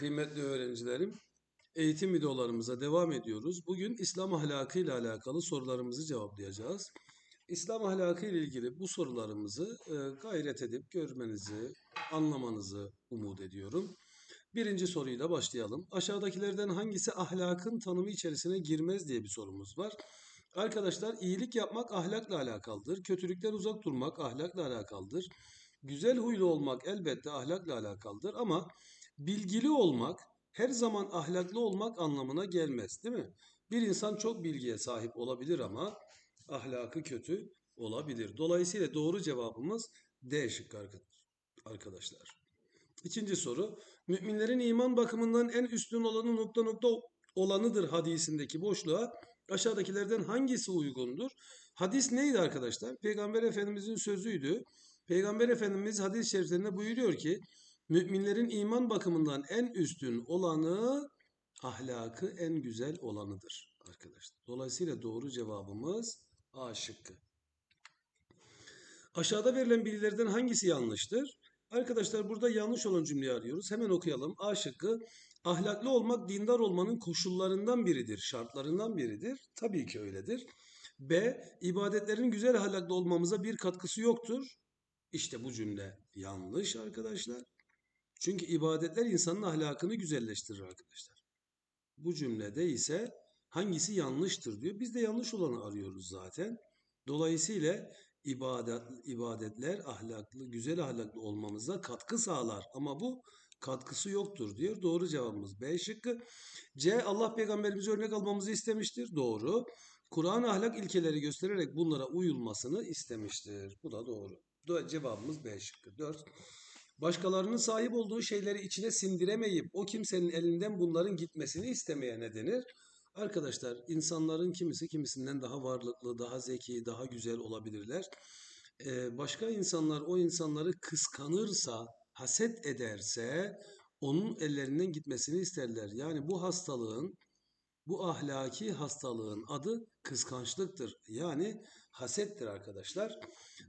Kıymetli öğrencilerim, eğitim videolarımıza devam ediyoruz. Bugün İslam ahlakı ile alakalı sorularımızı cevaplayacağız. İslam ahlakı ile ilgili bu sorularımızı e, gayret edip görmenizi, anlamanızı umut ediyorum. Birinci soruyla başlayalım. Aşağıdakilerden hangisi ahlakın tanımı içerisine girmez diye bir sorumuz var. Arkadaşlar iyilik yapmak ahlakla alakalıdır. Kötülükten uzak durmak ahlakla alakalıdır. Güzel huylu olmak elbette ahlakla alakalıdır ama bilgili olmak her zaman ahlaklı olmak anlamına gelmez, değil mi? Bir insan çok bilgiye sahip olabilir ama ahlakı kötü olabilir. Dolayısıyla doğru cevabımız D şıkkı arka- arkadaşlar. İkinci soru. Müminlerin iman bakımından en üstün olanı nokta nokta olanıdır hadisindeki boşluğa aşağıdakilerden hangisi uygundur? Hadis neydi arkadaşlar? Peygamber Efendimizin sözüydü. Peygamber Efendimiz hadis-i şeriflerinde buyuruyor ki müminlerin iman bakımından en üstün olanı ahlakı en güzel olanıdır arkadaşlar. Dolayısıyla doğru cevabımız A şıkkı. Aşağıda verilen bilgilerden hangisi yanlıştır? Arkadaşlar burada yanlış olan cümleyi arıyoruz. Hemen okuyalım. A şıkkı ahlaklı olmak dindar olmanın koşullarından biridir, şartlarından biridir. Tabii ki öyledir. B. ibadetlerin güzel ahlaklı olmamıza bir katkısı yoktur. İşte bu cümle yanlış arkadaşlar. Çünkü ibadetler insanın ahlakını güzelleştirir arkadaşlar. Bu cümlede ise hangisi yanlıştır diyor. Biz de yanlış olanı arıyoruz zaten. Dolayısıyla ibadet, ibadetler ahlaklı, güzel ahlaklı olmamıza katkı sağlar. Ama bu katkısı yoktur diyor. Doğru cevabımız B şıkkı. C. Allah peygamberimize örnek almamızı istemiştir. Doğru. Kur'an ahlak ilkeleri göstererek bunlara uyulmasını istemiştir. Bu da doğru. Do- Cevabımız B şıkkı. 4. Başkalarının sahip olduğu şeyleri içine sindiremeyip o kimsenin elinden bunların gitmesini istemeye ne denir? Arkadaşlar insanların kimisi kimisinden daha varlıklı, daha zeki, daha güzel olabilirler. Ee, başka insanlar o insanları kıskanırsa, haset ederse onun ellerinden gitmesini isterler. Yani bu hastalığın, bu ahlaki hastalığın adı kıskançlıktır. Yani hasettir arkadaşlar.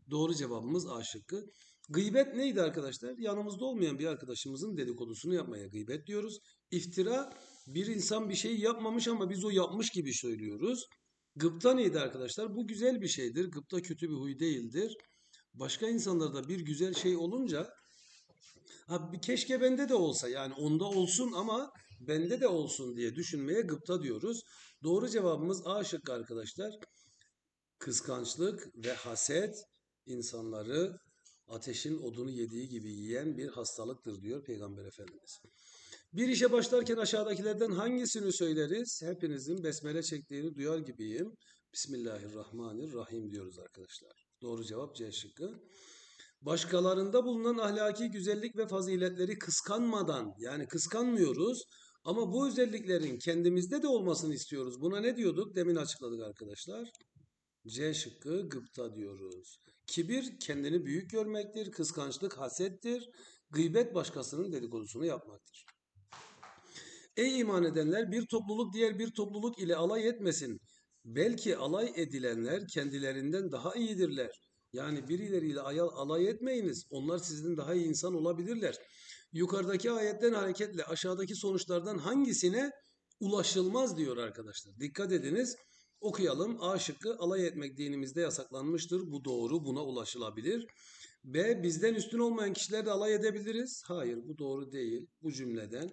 Doğru cevabımız A şıkkı. Gıybet neydi arkadaşlar? Yanımızda olmayan bir arkadaşımızın dedikodusunu yapmaya gıybet diyoruz. İftira bir insan bir şey yapmamış ama biz o yapmış gibi söylüyoruz. Gıpta neydi arkadaşlar? Bu güzel bir şeydir. Gıpta kötü bir huy değildir. Başka insanlarda bir güzel şey olunca ha bir keşke bende de olsa yani onda olsun ama bende de olsun diye düşünmeye gıpta diyoruz. Doğru cevabımız A şıkkı arkadaşlar. Kıskançlık ve haset insanları ateşin odunu yediği gibi yiyen bir hastalıktır diyor Peygamber Efendimiz. Bir işe başlarken aşağıdakilerden hangisini söyleriz? Hepinizin besmele çektiğini duyar gibiyim. Bismillahirrahmanirrahim diyoruz arkadaşlar. Doğru cevap C şıkkı. Başkalarında bulunan ahlaki güzellik ve faziletleri kıskanmadan yani kıskanmıyoruz ama bu özelliklerin kendimizde de olmasını istiyoruz. Buna ne diyorduk? Demin açıkladık arkadaşlar. C şıkkı gıpta diyoruz. Kibir kendini büyük görmektir. Kıskançlık hasettir. Gıybet başkasının dedikodusunu yapmaktır. Ey iman edenler bir topluluk diğer bir topluluk ile alay etmesin. Belki alay edilenler kendilerinden daha iyidirler. Yani birileriyle alay etmeyiniz. Onlar sizden daha iyi insan olabilirler. Yukarıdaki ayetten hareketle aşağıdaki sonuçlardan hangisine ulaşılmaz diyor arkadaşlar. Dikkat ediniz. Okuyalım. A şıkkı alay etmek dinimizde yasaklanmıştır. Bu doğru. Buna ulaşılabilir. B bizden üstün olmayan kişilerle alay edebiliriz. Hayır bu doğru değil. Bu cümleden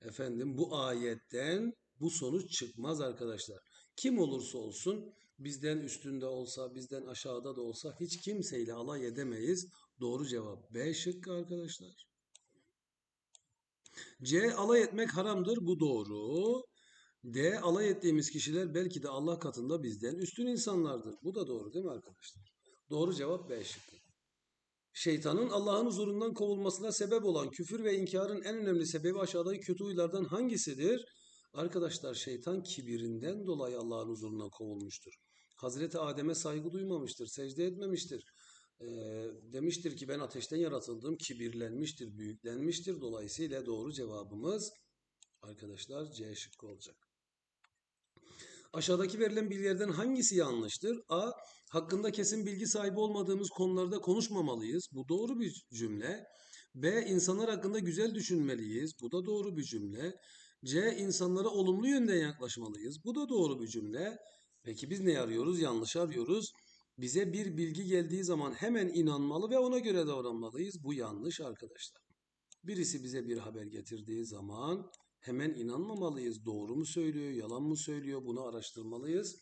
efendim bu ayetten bu sonuç çıkmaz arkadaşlar. Kim olursa olsun bizden üstünde olsa bizden aşağıda da olsa hiç kimseyle alay edemeyiz. Doğru cevap B şıkkı arkadaşlar. C alay etmek haramdır. Bu doğru. D. Alay ettiğimiz kişiler belki de Allah katında bizden üstün insanlardır. Bu da doğru değil mi arkadaşlar? Doğru cevap B şıkkı. Şeytanın Allah'ın huzurundan kovulmasına sebep olan küfür ve inkarın en önemli sebebi aşağıdaki kötü huylardan hangisidir? Arkadaşlar şeytan kibirinden dolayı Allah'ın huzurundan kovulmuştur. Hazreti Adem'e saygı duymamıştır, secde etmemiştir. Ee, demiştir ki ben ateşten yaratıldım, kibirlenmiştir, büyüklenmiştir. Dolayısıyla doğru cevabımız arkadaşlar C şıkkı olacak. Aşağıdaki verilen bilgilerden hangisi yanlıştır? A. Hakkında kesin bilgi sahibi olmadığımız konularda konuşmamalıyız. Bu doğru bir cümle. B. İnsanlar hakkında güzel düşünmeliyiz. Bu da doğru bir cümle. C. İnsanlara olumlu yönden yaklaşmalıyız. Bu da doğru bir cümle. Peki biz ne arıyoruz? Yanlış arıyoruz. Bize bir bilgi geldiği zaman hemen inanmalı ve ona göre davranmalıyız. Bu yanlış arkadaşlar. Birisi bize bir haber getirdiği zaman hemen inanmamalıyız. Doğru mu söylüyor, yalan mı söylüyor? Bunu araştırmalıyız.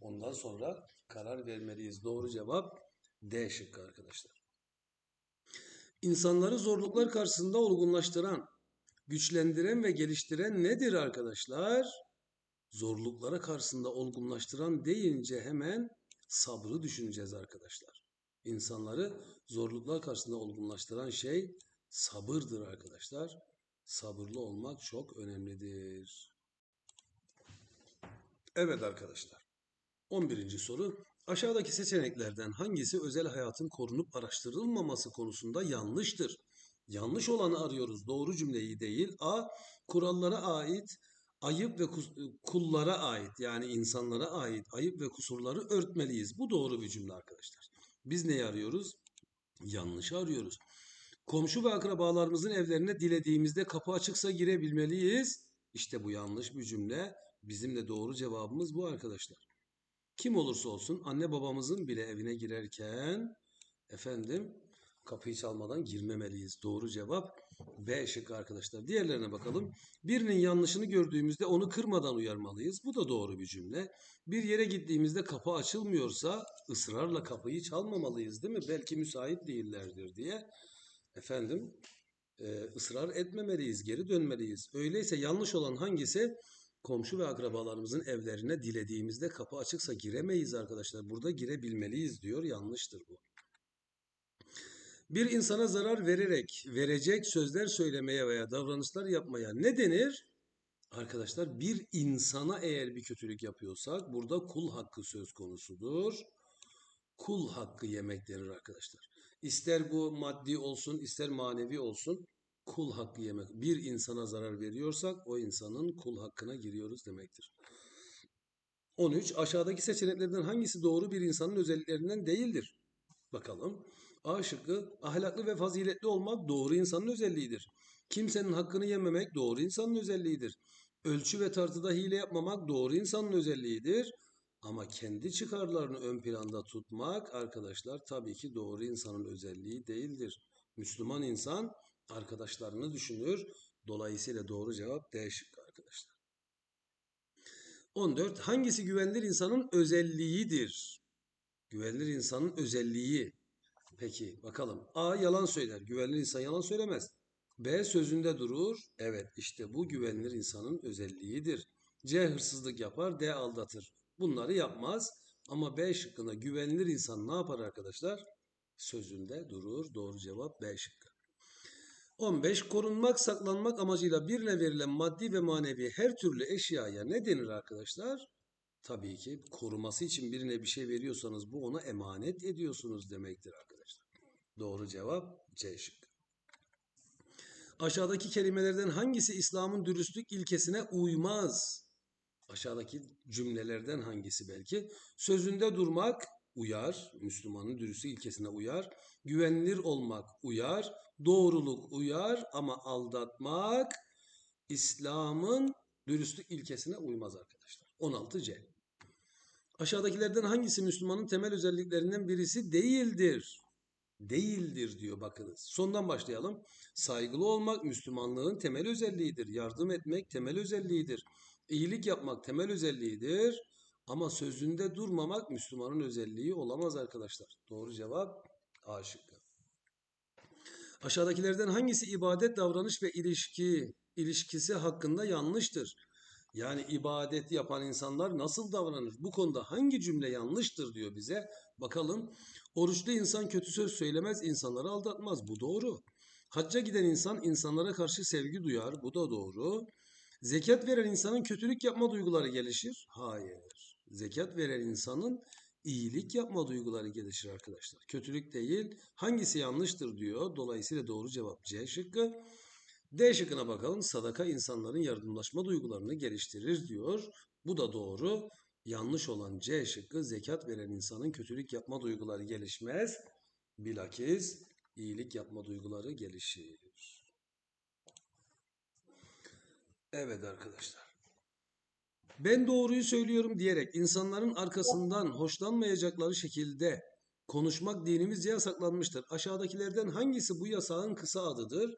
Ondan sonra karar vermeliyiz. Doğru cevap D şıkkı arkadaşlar. İnsanları zorluklar karşısında olgunlaştıran, güçlendiren ve geliştiren nedir arkadaşlar? Zorluklara karşısında olgunlaştıran deyince hemen sabrı düşüneceğiz arkadaşlar. İnsanları zorluklar karşısında olgunlaştıran şey sabırdır arkadaşlar. Sabırlı olmak çok önemlidir. Evet arkadaşlar. 11. soru. Aşağıdaki seçeneklerden hangisi özel hayatın korunup araştırılmaması konusunda yanlıştır? Yanlış olanı arıyoruz. Doğru cümleyi değil. A. Kurallara ait ayıp ve kullara ait yani insanlara ait ayıp ve kusurları örtmeliyiz. Bu doğru bir cümle arkadaşlar. Biz neyi arıyoruz? Yanlış arıyoruz. Komşu ve akrabalarımızın evlerine dilediğimizde kapı açıksa girebilmeliyiz. İşte bu yanlış bir cümle. Bizim de doğru cevabımız bu arkadaşlar. Kim olursa olsun anne babamızın bile evine girerken efendim kapıyı çalmadan girmemeliyiz. Doğru cevap B şıkkı arkadaşlar. Diğerlerine bakalım. Birinin yanlışını gördüğümüzde onu kırmadan uyarmalıyız. Bu da doğru bir cümle. Bir yere gittiğimizde kapı açılmıyorsa ısrarla kapıyı çalmamalıyız değil mi? Belki müsait değillerdir diye. Efendim e, ısrar etmemeliyiz, geri dönmeliyiz. Öyleyse yanlış olan hangisi? Komşu ve akrabalarımızın evlerine dilediğimizde kapı açıksa giremeyiz arkadaşlar. Burada girebilmeliyiz diyor. Yanlıştır bu. Bir insana zarar vererek verecek sözler söylemeye veya davranışlar yapmaya ne denir? Arkadaşlar bir insana eğer bir kötülük yapıyorsak burada kul hakkı söz konusudur. Kul hakkı yemek denir arkadaşlar. İster bu maddi olsun ister manevi olsun kul hakkı yemek. Bir insana zarar veriyorsak o insanın kul hakkına giriyoruz demektir. 13. Aşağıdaki seçeneklerden hangisi doğru bir insanın özelliklerinden değildir? Bakalım. A şıkkı ahlaklı ve faziletli olmak doğru insanın özelliğidir. Kimsenin hakkını yememek doğru insanın özelliğidir. Ölçü ve tartıda hile yapmamak doğru insanın özelliğidir. Ama kendi çıkarlarını ön planda tutmak arkadaşlar tabii ki doğru insanın özelliği değildir. Müslüman insan arkadaşlarını düşünür. Dolayısıyla doğru cevap D şıkkı arkadaşlar. 14. Hangisi güvenilir insanın özelliğidir? Güvenilir insanın özelliği. Peki bakalım. A yalan söyler. Güvenilir insan yalan söylemez. B sözünde durur. Evet işte bu güvenilir insanın özelliğidir. C hırsızlık yapar. D aldatır. Bunları yapmaz. Ama B şıkkında güvenilir insan ne yapar arkadaşlar? Sözünde durur. Doğru cevap B şıkkı. 15. Korunmak, saklanmak amacıyla birine verilen maddi ve manevi her türlü eşyaya ne denir arkadaşlar? Tabii ki koruması için birine bir şey veriyorsanız bu ona emanet ediyorsunuz demektir arkadaşlar. Doğru cevap C şıkkı. Aşağıdaki kelimelerden hangisi İslam'ın dürüstlük ilkesine uymaz? Aşağıdaki cümlelerden hangisi belki? Sözünde durmak uyar, Müslümanın dürüstlük ilkesine uyar. Güvenilir olmak uyar, doğruluk uyar ama aldatmak İslam'ın dürüstlük ilkesine uymaz arkadaşlar. 16C. Aşağıdakilerden hangisi Müslümanın temel özelliklerinden birisi değildir? Değildir diyor bakınız. Sondan başlayalım. Saygılı olmak Müslümanlığın temel özelliğidir. Yardım etmek temel özelliğidir. İyilik yapmak temel özelliğidir. Ama sözünde durmamak Müslümanın özelliği olamaz arkadaşlar. Doğru cevap A şıkkı. Aşağıdakilerden hangisi ibadet, davranış ve ilişki ilişkisi hakkında yanlıştır? Yani ibadet yapan insanlar nasıl davranır? Bu konuda hangi cümle yanlıştır diyor bize. Bakalım. Oruçlu insan kötü söz söylemez, insanları aldatmaz. Bu doğru. Hacca giden insan insanlara karşı sevgi duyar. Bu da doğru. Zekat veren insanın kötülük yapma duyguları gelişir. Hayır. Zekat veren insanın iyilik yapma duyguları gelişir arkadaşlar. Kötülük değil. Hangisi yanlıştır diyor. Dolayısıyla doğru cevap C şıkkı. D şıkkına bakalım. Sadaka insanların yardımlaşma duygularını geliştirir diyor. Bu da doğru. Yanlış olan C şıkkı zekat veren insanın kötülük yapma duyguları gelişmez. Bilakis İyilik yapma duyguları gelişir. Evet arkadaşlar. Ben doğruyu söylüyorum diyerek insanların arkasından hoşlanmayacakları şekilde konuşmak dinimizce yasaklanmıştır. Aşağıdakilerden hangisi bu yasağın kısa adıdır?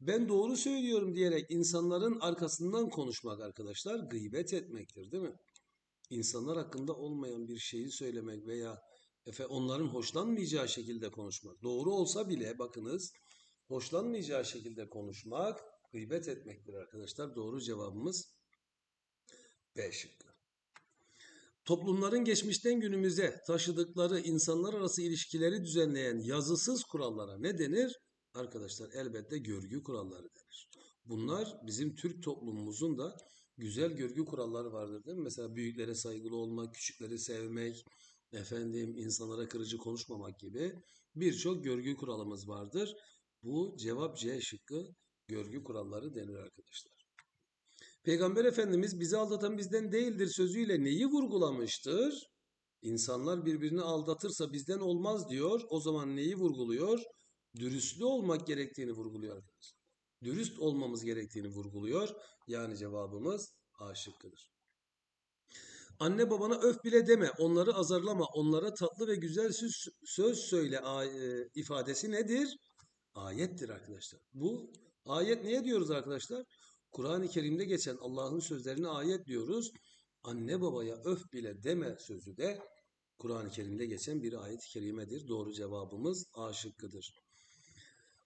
Ben doğru söylüyorum diyerek insanların arkasından konuşmak arkadaşlar gıybet etmektir, değil mi? İnsanlar hakkında olmayan bir şeyi söylemek veya efe onların hoşlanmayacağı şekilde konuşmak. Doğru olsa bile bakınız hoşlanmayacağı şekilde konuşmak gıybet etmektir arkadaşlar. Doğru cevabımız B şıkkı. Toplumların geçmişten günümüze taşıdıkları insanlar arası ilişkileri düzenleyen yazısız kurallara ne denir? Arkadaşlar elbette görgü kuralları denir. Bunlar bizim Türk toplumumuzun da güzel görgü kuralları vardır değil mi? Mesela büyüklere saygılı olmak, küçükleri sevmek, efendim insanlara kırıcı konuşmamak gibi birçok görgü kuralımız vardır. Bu cevap C şıkkı görgü kuralları denir arkadaşlar. Peygamber Efendimiz bizi aldatan bizden değildir sözüyle neyi vurgulamıştır? İnsanlar birbirini aldatırsa bizden olmaz diyor. O zaman neyi vurguluyor? Dürüstlü olmak gerektiğini vurguluyor arkadaşlar. Dürüst olmamız gerektiğini vurguluyor. Yani cevabımız A. Anne babana öf bile deme, onları azarlama, onlara tatlı ve güzel söz, söz söyle e, ifadesi nedir? Ayettir arkadaşlar. Bu ayet neye diyoruz arkadaşlar? Kur'an-ı Kerim'de geçen Allah'ın sözlerine ayet diyoruz. Anne babaya öf bile deme sözü de Kur'an-ı Kerim'de geçen bir ayet-i kerimedir. Doğru cevabımız A şıkkıdır.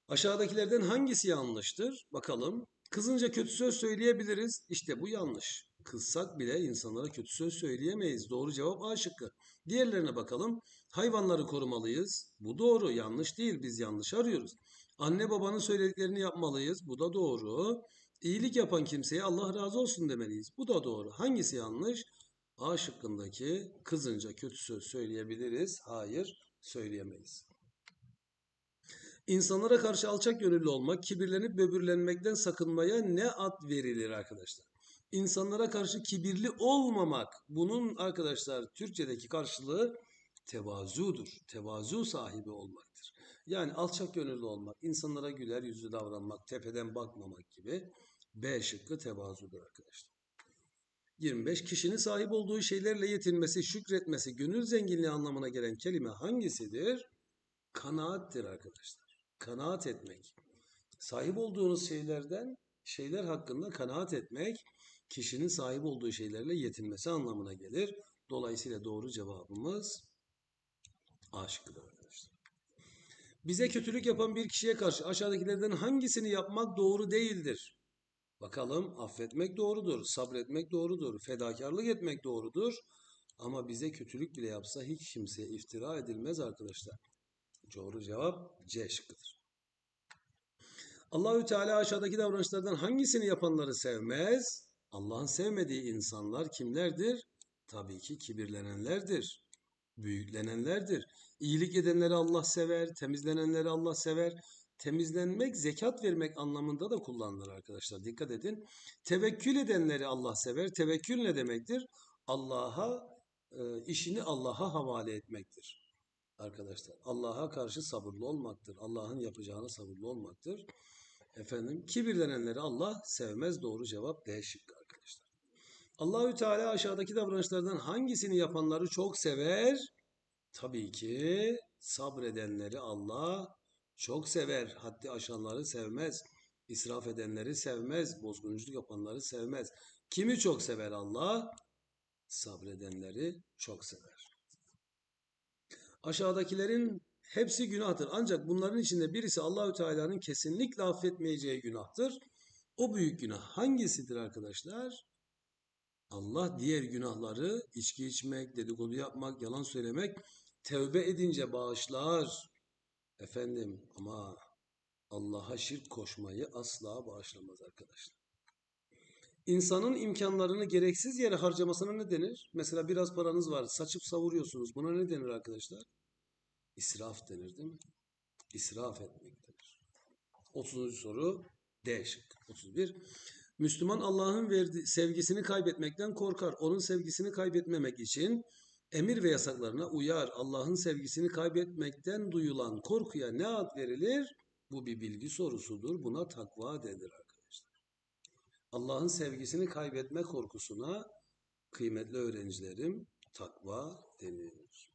Aşağıdakilerden hangisi yanlıştır? Bakalım. Kızınca kötü söz söyleyebiliriz. İşte bu yanlış. Kızsak bile insanlara kötü söz söyleyemeyiz. Doğru cevap A şıkkı. Diğerlerine bakalım. Hayvanları korumalıyız. Bu doğru. Yanlış değil. Biz yanlış arıyoruz. Anne babanın söylediklerini yapmalıyız. Bu da doğru. İyilik yapan kimseye Allah razı olsun demeliyiz. Bu da doğru. Hangisi yanlış? A şıkkındaki kızınca kötü söz söyleyebiliriz. Hayır, söyleyemeyiz. İnsanlara karşı alçak gönüllü olmak, kibirlenip böbürlenmekten sakınmaya ne ad verilir arkadaşlar? İnsanlara karşı kibirli olmamak. Bunun arkadaşlar Türkçedeki karşılığı tevazudur. Tevazu sahibi olmaktır. Yani alçak gönüllü olmak, insanlara güler yüzlü davranmak, tepeden bakmamak gibi B şıkkı tevazudur arkadaşlar. 25. Kişinin sahip olduğu şeylerle yetinmesi, şükretmesi, gönül zenginliği anlamına gelen kelime hangisidir? Kanaattir arkadaşlar. Kanaat etmek. Sahip olduğunuz şeylerden, şeyler hakkında kanaat etmek, kişinin sahip olduğu şeylerle yetinmesi anlamına gelir. Dolayısıyla doğru cevabımız A şıkkıdır arkadaşlar. Bize kötülük yapan bir kişiye karşı aşağıdakilerden hangisini yapmak doğru değildir? Bakalım affetmek doğrudur, sabretmek doğrudur, fedakarlık etmek doğrudur. Ama bize kötülük bile yapsa hiç kimseye iftira edilmez arkadaşlar. Doğru cevap C şıkkıdır. Allahü Teala aşağıdaki davranışlardan hangisini yapanları sevmez? Allah'ın sevmediği insanlar kimlerdir? Tabii ki kibirlenenlerdir. Büyüklenenlerdir. İyilik edenleri Allah sever, temizlenenleri Allah sever. Temizlenmek, zekat vermek anlamında da kullanılır arkadaşlar. Dikkat edin. Tevekkül edenleri Allah sever. Tevekkül ne demektir? Allah'a, e, işini Allah'a havale etmektir. Arkadaşlar Allah'a karşı sabırlı olmaktır. Allah'ın yapacağına sabırlı olmaktır. Efendim kibirlenenleri Allah sevmez. Doğru cevap D şıkkı arkadaşlar. Allahü Teala aşağıdaki davranışlardan hangisini yapanları çok sever? Tabii ki sabredenleri Allah çok sever. Haddi aşanları sevmez. İsraf edenleri sevmez. Bozgunculuk yapanları sevmez. Kimi çok sever Allah? Sabredenleri çok sever. Aşağıdakilerin hepsi günahtır. Ancak bunların içinde birisi Allahü Teala'nın kesinlikle affetmeyeceği günahtır. O büyük günah hangisidir arkadaşlar? Allah diğer günahları içki içmek, dedikodu yapmak, yalan söylemek tevbe edince bağışlar. Efendim ama Allah'a şirk koşmayı asla bağışlamaz arkadaşlar. İnsanın imkanlarını gereksiz yere harcamasına ne denir? Mesela biraz paranız var, saçıp savuruyorsunuz. Buna ne denir arkadaşlar? İsraf denir değil mi? İsraf etmek denir. 30. soru D şık. 31. Müslüman Allah'ın verdiği sevgisini kaybetmekten korkar. Onun sevgisini kaybetmemek için Emir ve yasaklarına uyar. Allah'ın sevgisini kaybetmekten duyulan korkuya ne ad verilir? Bu bir bilgi sorusudur. Buna takva denir arkadaşlar. Allah'ın sevgisini kaybetme korkusuna kıymetli öğrencilerim takva denir.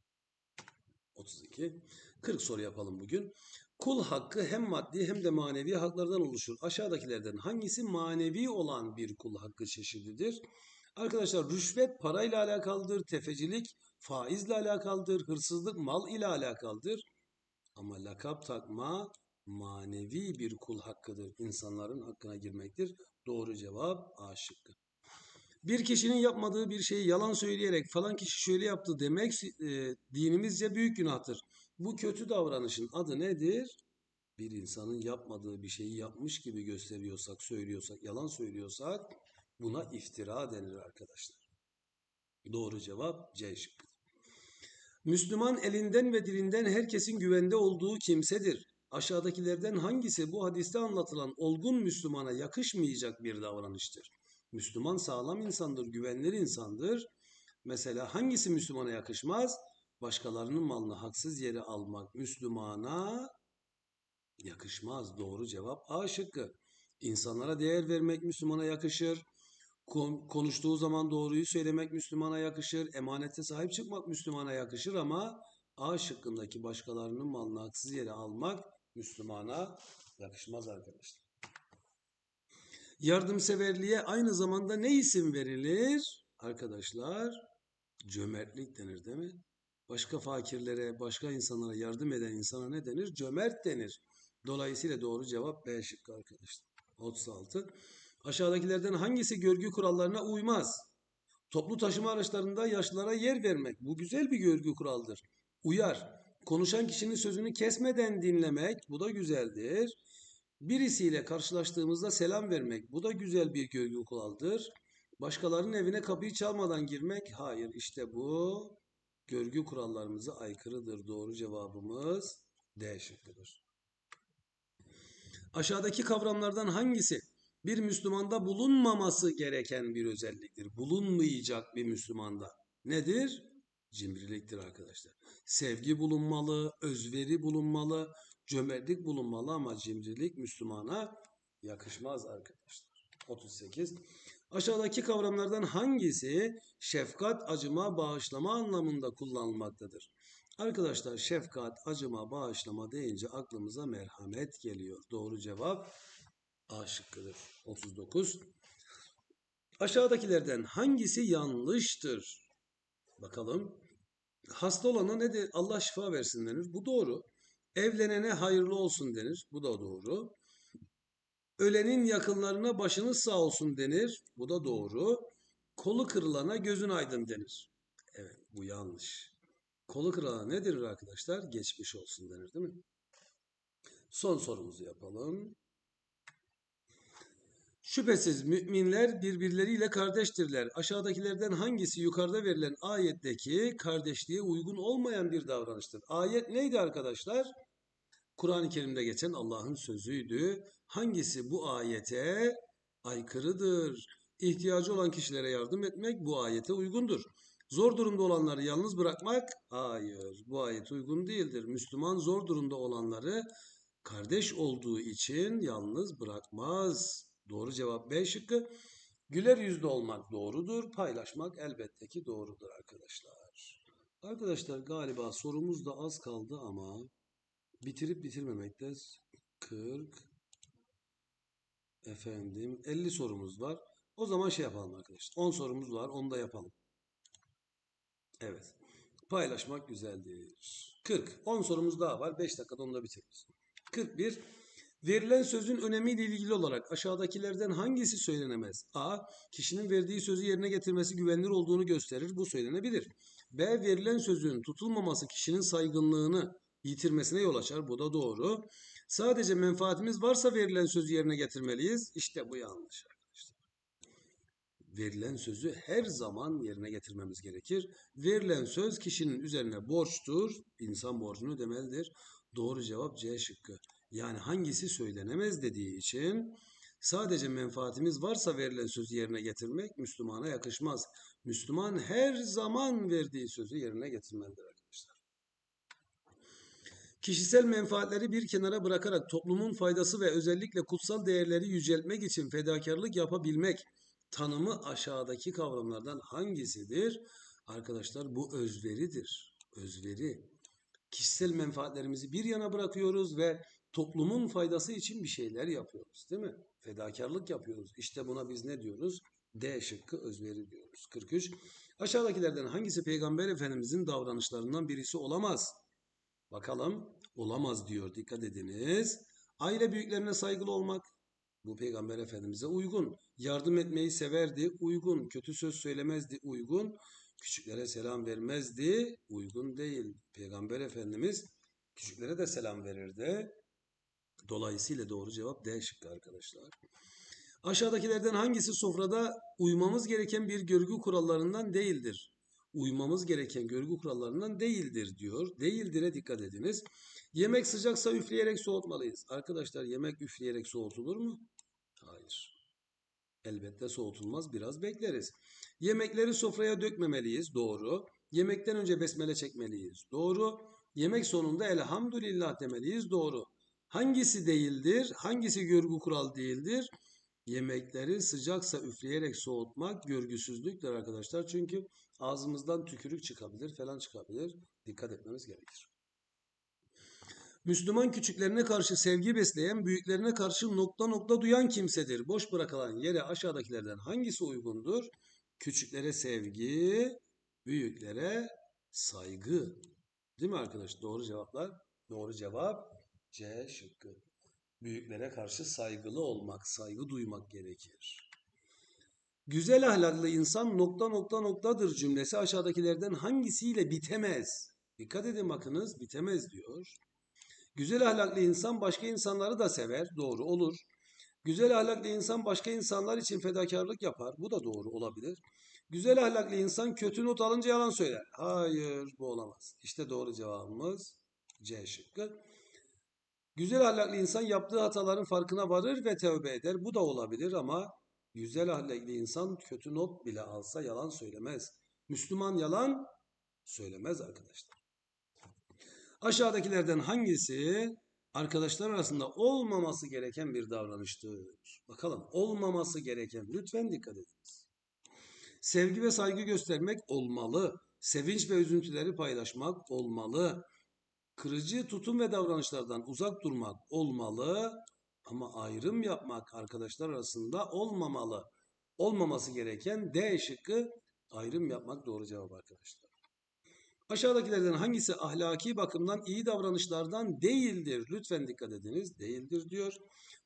32. 40 soru yapalım bugün. Kul hakkı hem maddi hem de manevi haklardan oluşur. Aşağıdakilerden hangisi manevi olan bir kul hakkı çeşididir? Arkadaşlar rüşvet parayla alakalıdır, tefecilik faizle alakalıdır, hırsızlık mal ile alakalıdır. Ama lakap takma manevi bir kul hakkıdır. İnsanların hakkına girmektir. Doğru cevap A şıkkı. Bir kişinin yapmadığı bir şeyi yalan söyleyerek falan kişi şöyle yaptı demek e, dinimizce büyük günahtır. Bu kötü davranışın adı nedir? Bir insanın yapmadığı bir şeyi yapmış gibi gösteriyorsak, söylüyorsak, yalan söylüyorsak buna iftira denir arkadaşlar. Doğru cevap C şıkkı. Müslüman elinden ve dilinden herkesin güvende olduğu kimsedir. Aşağıdakilerden hangisi bu hadiste anlatılan olgun Müslümana yakışmayacak bir davranıştır? Müslüman sağlam insandır, güvenilir insandır. Mesela hangisi Müslümana yakışmaz? Başkalarının malını haksız yere almak Müslümana yakışmaz. Doğru cevap A şıkkı. İnsanlara değer vermek Müslümana yakışır. Konuştuğu zaman doğruyu söylemek Müslümana yakışır. Emanete sahip çıkmak Müslümana yakışır ama A şıkkındaki başkalarının malını haksız yere almak Müslümana yakışmaz arkadaşlar. Yardımseverliğe aynı zamanda ne isim verilir? Arkadaşlar cömertlik denir değil mi? Başka fakirlere, başka insanlara yardım eden insana ne denir? Cömert denir. Dolayısıyla doğru cevap B şıkkı arkadaşlar. 36. Aşağıdakilerden hangisi görgü kurallarına uymaz? Toplu taşıma araçlarında yaşlılara yer vermek. Bu güzel bir görgü kuraldır. Uyar. Konuşan kişinin sözünü kesmeden dinlemek. Bu da güzeldir. Birisiyle karşılaştığımızda selam vermek. Bu da güzel bir görgü kuraldır. Başkalarının evine kapıyı çalmadan girmek. Hayır işte bu görgü kurallarımıza aykırıdır. Doğru cevabımız D şıkkıdır. Aşağıdaki kavramlardan hangisi bir Müslümanda bulunmaması gereken bir özelliktir. Bulunmayacak bir Müslümanda. Nedir? Cimriliktir arkadaşlar. Sevgi bulunmalı, özveri bulunmalı, cömertlik bulunmalı ama cimrilik Müslümana yakışmaz arkadaşlar. 38. Aşağıdaki kavramlardan hangisi şefkat, acıma, bağışlama anlamında kullanılmaktadır? Arkadaşlar şefkat, acıma, bağışlama deyince aklımıza merhamet geliyor. Doğru cevap A şıkkıdır. 39. Aşağıdakilerden hangisi yanlıştır? Bakalım. Hasta olana ne de Allah şifa versin denir. Bu doğru. Evlenene hayırlı olsun denir. Bu da doğru. Ölenin yakınlarına başınız sağ olsun denir. Bu da doğru. Kolu kırılana gözün aydın denir. Evet bu yanlış. Kolu kırılana ne denir arkadaşlar? Geçmiş olsun denir değil mi? Son sorumuzu yapalım. Şüphesiz müminler birbirleriyle kardeştirler. Aşağıdakilerden hangisi yukarıda verilen ayetteki kardeşliğe uygun olmayan bir davranıştır? Ayet neydi arkadaşlar? Kur'an-ı Kerim'de geçen Allah'ın sözüydü. Hangisi bu ayete aykırıdır? İhtiyacı olan kişilere yardım etmek bu ayete uygundur. Zor durumda olanları yalnız bırakmak hayır bu ayet uygun değildir. Müslüman zor durumda olanları kardeş olduğu için yalnız bırakmaz. Doğru cevap B şıkkı. Güler yüzlü olmak doğrudur. Paylaşmak elbette ki doğrudur arkadaşlar. Arkadaşlar galiba sorumuz da az kaldı ama bitirip bitirmemekte 40 efendim 50 sorumuz var. O zaman şey yapalım arkadaşlar. 10 sorumuz var. Onu da yapalım. Evet. Paylaşmak güzeldir. 40. 10 sorumuz daha var. 5 dakikada onu da bitiririz. 41. Verilen sözün önemiyle ilgili olarak aşağıdakilerden hangisi söylenemez? A. Kişinin verdiği sözü yerine getirmesi güvenilir olduğunu gösterir. Bu söylenebilir. B. Verilen sözün tutulmaması kişinin saygınlığını yitirmesine yol açar. Bu da doğru. Sadece menfaatimiz varsa verilen sözü yerine getirmeliyiz. İşte bu yanlış arkadaşlar. Verilen sözü her zaman yerine getirmemiz gerekir. Verilen söz kişinin üzerine borçtur. İnsan borcunu ödemelidir. Doğru cevap C şıkkı. Yani hangisi söylenemez dediği için sadece menfaatimiz varsa verilen sözü yerine getirmek Müslümana yakışmaz. Müslüman her zaman verdiği sözü yerine getirmelidir arkadaşlar. Kişisel menfaatleri bir kenara bırakarak toplumun faydası ve özellikle kutsal değerleri yüceltmek için fedakarlık yapabilmek tanımı aşağıdaki kavramlardan hangisidir? Arkadaşlar bu özveridir. Özveri. Kişisel menfaatlerimizi bir yana bırakıyoruz ve toplumun faydası için bir şeyler yapıyoruz, değil mi? Fedakarlık yapıyoruz. İşte buna biz ne diyoruz? D şıkkı özveri diyoruz. 43. Aşağıdakilerden hangisi Peygamber Efendimizin davranışlarından birisi olamaz? Bakalım. Olamaz diyor. Dikkat ediniz. Aile büyüklerine saygılı olmak. Bu Peygamber Efendimiz'e uygun. Yardım etmeyi severdi. Uygun. Kötü söz söylemezdi. Uygun. Küçüklere selam vermezdi. Uygun değil. Peygamber Efendimiz küçüklere de selam verirdi. Dolayısıyla doğru cevap D şıkkı arkadaşlar. Aşağıdakilerden hangisi sofrada uymamız gereken bir görgü kurallarından değildir? Uymamız gereken görgü kurallarından değildir diyor. Değildir'e dikkat ediniz. Yemek sıcaksa üfleyerek soğutmalıyız. Arkadaşlar yemek üfleyerek soğutulur mu? Hayır. Elbette soğutulmaz. Biraz bekleriz. Yemekleri sofraya dökmemeliyiz. Doğru. Yemekten önce besmele çekmeliyiz. Doğru. Yemek sonunda elhamdülillah demeliyiz. Doğru. Hangisi değildir? Hangisi görgü kural değildir? Yemekleri sıcaksa üfleyerek soğutmak görgüsüzlüktür arkadaşlar. Çünkü ağzımızdan tükürük çıkabilir falan çıkabilir. Dikkat etmemiz gerekir. Müslüman küçüklerine karşı sevgi besleyen, büyüklerine karşı nokta nokta duyan kimsedir. Boş bırakılan yere aşağıdakilerden hangisi uygundur? Küçüklere sevgi, büyüklere saygı. Değil mi arkadaş? Doğru cevaplar. Doğru cevap C şıkkı. Büyüklere karşı saygılı olmak, saygı duymak gerekir. Güzel ahlaklı insan nokta nokta noktadır cümlesi aşağıdakilerden hangisiyle bitemez? Dikkat edin bakınız bitemez diyor. Güzel ahlaklı insan başka insanları da sever. Doğru olur. Güzel ahlaklı insan başka insanlar için fedakarlık yapar. Bu da doğru olabilir. Güzel ahlaklı insan kötü not alınca yalan söyler. Hayır bu olamaz. İşte doğru cevabımız C şıkkı. Güzel ahlaklı insan yaptığı hataların farkına varır ve tövbe eder. Bu da olabilir ama güzel ahlaklı insan kötü not bile alsa yalan söylemez. Müslüman yalan söylemez arkadaşlar. Aşağıdakilerden hangisi arkadaşlar arasında olmaması gereken bir davranıştır? Bakalım olmaması gereken lütfen dikkat ediniz. Sevgi ve saygı göstermek olmalı. Sevinç ve üzüntüleri paylaşmak olmalı. Kırıcı tutum ve davranışlardan uzak durmak olmalı ama ayrım yapmak arkadaşlar arasında olmamalı. Olmaması gereken D şıkkı ayrım yapmak doğru cevap arkadaşlar. Aşağıdakilerden hangisi ahlaki bakımdan iyi davranışlardan değildir? Lütfen dikkat ediniz. Değildir diyor.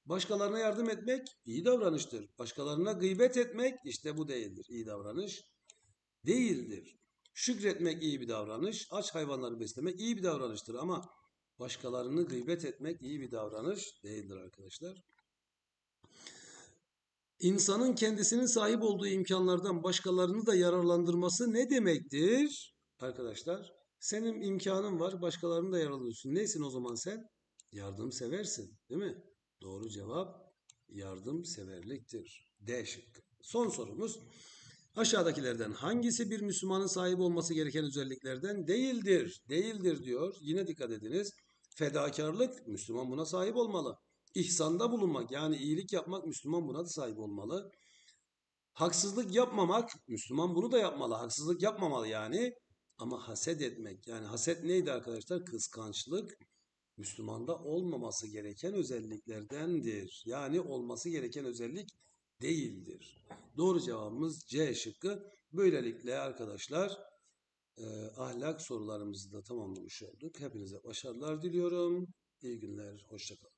Başkalarına yardım etmek iyi davranıştır. Başkalarına gıybet etmek işte bu değildir. İyi davranış değildir. Şükretmek iyi bir davranış. Aç hayvanları beslemek iyi bir davranıştır ama başkalarını gıybet etmek iyi bir davranış değildir arkadaşlar. İnsanın kendisinin sahip olduğu imkanlardan başkalarını da yararlandırması ne demektir? Arkadaşlar senin imkanın var başkalarını da yararlanıyorsun. Neysin o zaman sen? Yardımseversin değil mi? Doğru cevap yardımseverliktir. D şıkkı. Son sorumuz. Aşağıdakilerden hangisi bir Müslümanın sahip olması gereken özelliklerden değildir? Değildir diyor. Yine dikkat ediniz. Fedakarlık Müslüman buna sahip olmalı. İhsanda bulunmak yani iyilik yapmak Müslüman buna da sahip olmalı. Haksızlık yapmamak Müslüman bunu da yapmalı. Haksızlık yapmamalı yani. Ama haset etmek yani haset neydi arkadaşlar? Kıskançlık Müslümanda olmaması gereken özelliklerdendir. Yani olması gereken özellik değildir. Doğru cevabımız C şıkkı. Böylelikle arkadaşlar e, ahlak sorularımızı da tamamlamış olduk. Hepinize başarılar diliyorum. İyi günler, hoşçakalın.